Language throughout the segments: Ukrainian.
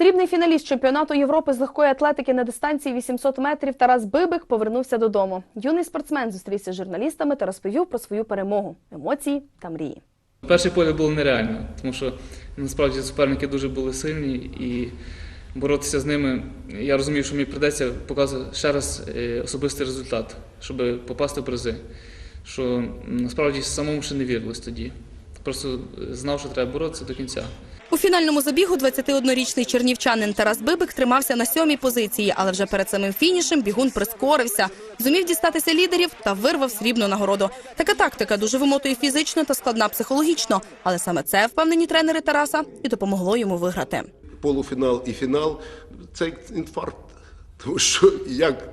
Срібний фіналіст чемпіонату Європи з легкої атлетики на дистанції 800 метрів Тарас Бибик повернувся додому. Юний спортсмен зустрівся з журналістами та розповів про свою перемогу, емоції та мрії. Перший поле було нереально, тому що насправді суперники дуже були сильні і боротися з ними. Я розумів, що мені прийдеться показувати ще раз е, особистий результат, щоб попасти в призи. Що насправді самому ще не вірилось тоді. Просто знав, що треба боротися до кінця. Фінальному забігу 21-річний чернівчанин Тарас Бибик тримався на сьомій позиції, але вже перед самим фінішем бігун прискорився, зумів дістатися лідерів та вирвав срібну нагороду. Така тактика дуже вимотує фізично та складна психологічно, але саме це впевнені тренери Тараса і допомогло йому виграти. полуфінал і фінал це інфаркт. Тому що як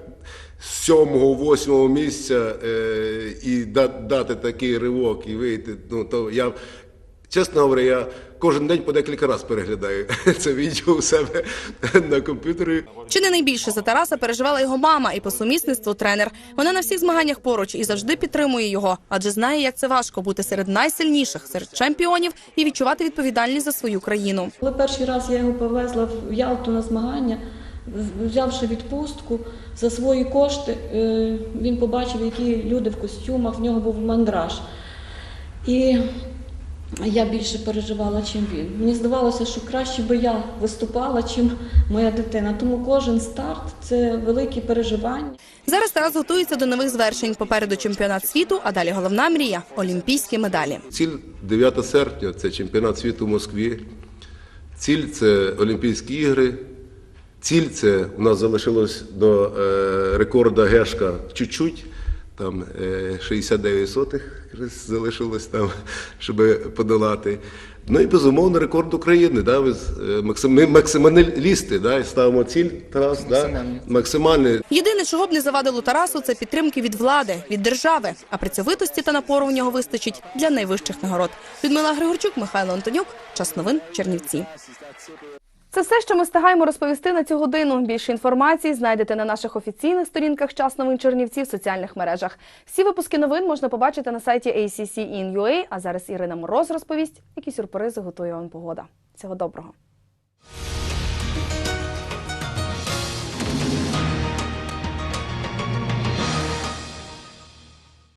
з сьомого, восьмого місця е, і дати такий ривок і вийти, ну то я, чесно говоря, я кожен день по декілька разів переглядаю це відео у себе на комп'ютері. Чи не найбільше за Тараса переживала його мама і по сумісництву тренер. Вона на всіх змаганнях поруч і завжди підтримує його, адже знає, як це важко бути серед найсильніших, серед чемпіонів і відчувати відповідальність за свою країну. Коли перший раз я його повезла в Ялту на змагання, взявши відпустку за свої кошти, е, він побачив, які люди в костюмах, в нього був мандраж. І я більше переживала, чим він. Мені здавалося, що краще би я виступала, чим моя дитина. Тому кожен старт це великі переживання. Зараз Тарас готується до нових звершень. Попереду чемпіонат світу, а далі головна мрія олімпійські медалі. Ціль 9 серпня це чемпіонат світу в Москві. Ціль це Олімпійські ігри. Ціль це у нас залишилось до е, рекорда Гешка чуть-чуть. Там е, 69 сотих якраз залишилось там, щоб подолати. Ну і безумовно рекорд України. Да, е, ми максималісти, да, і ставимо ціль Тарас, да, максимальний. Єдине, чого б не завадило Тарасу, це підтримки від влади, від держави. А працьовитості та напору в нього вистачить для найвищих нагород. Людмила Григорчук, Михайло Антонюк. Час новин Чернівці. Це все, що ми встигаємо розповісти на цю годину. Більше інформації знайдете на наших офіційних сторінках час новин Чернівці в соціальних мережах. Всі випуски новин можна побачити на сайті ACC.in.ua, А зараз Ірина Мороз розповість, які сюрпризи готує вам погода. Всього доброго.